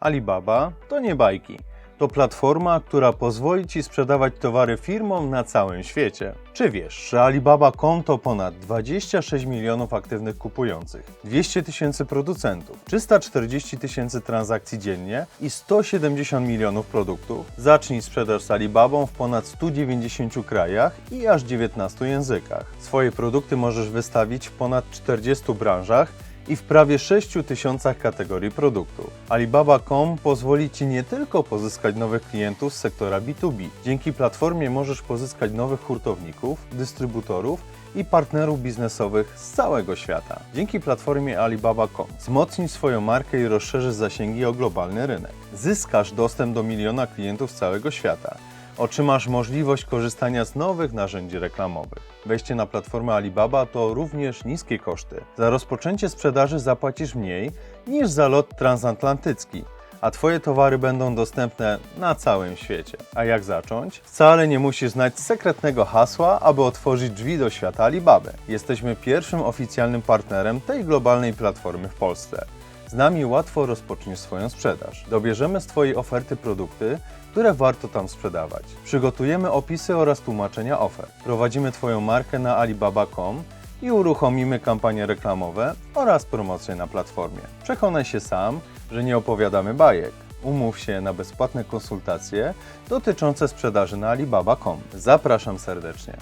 Alibaba to nie bajki. To platforma, która pozwoli Ci sprzedawać towary firmom na całym świecie. Czy wiesz, że Alibaba.com to ponad 26 milionów aktywnych kupujących, 200 tysięcy producentów, 340 tysięcy transakcji dziennie i 170 milionów produktów? Zacznij sprzedaż z Alibabą w ponad 190 krajach i aż 19 językach. Swoje produkty możesz wystawić w ponad 40 branżach i w prawie 6 tysiącach kategorii produktów. Alibaba.com pozwoli Ci nie tylko pozyskać nowych klientów z sektora B2B. Dzięki platformie możesz pozyskać nowych hurtowników, dystrybutorów i partnerów biznesowych z całego świata. Dzięki platformie Alibaba.com wzmocnisz swoją markę i rozszerzysz zasięgi o globalny rynek. Zyskasz dostęp do miliona klientów z całego świata otrzymasz możliwość korzystania z nowych narzędzi reklamowych. Wejście na platformę Alibaba to również niskie koszty. Za rozpoczęcie sprzedaży zapłacisz mniej niż za lot transatlantycki, a Twoje towary będą dostępne na całym świecie. A jak zacząć? Wcale nie musisz znać sekretnego hasła, aby otworzyć drzwi do świata Alibaby. Jesteśmy pierwszym oficjalnym partnerem tej globalnej platformy w Polsce. Z nami łatwo rozpoczniesz swoją sprzedaż. Dobierzemy z Twojej oferty produkty, które warto tam sprzedawać. Przygotujemy opisy oraz tłumaczenia ofert. Prowadzimy Twoją markę na alibaba.com i uruchomimy kampanie reklamowe oraz promocje na platformie. Przekonaj się sam, że nie opowiadamy bajek. Umów się na bezpłatne konsultacje dotyczące sprzedaży na alibaba.com. Zapraszam serdecznie.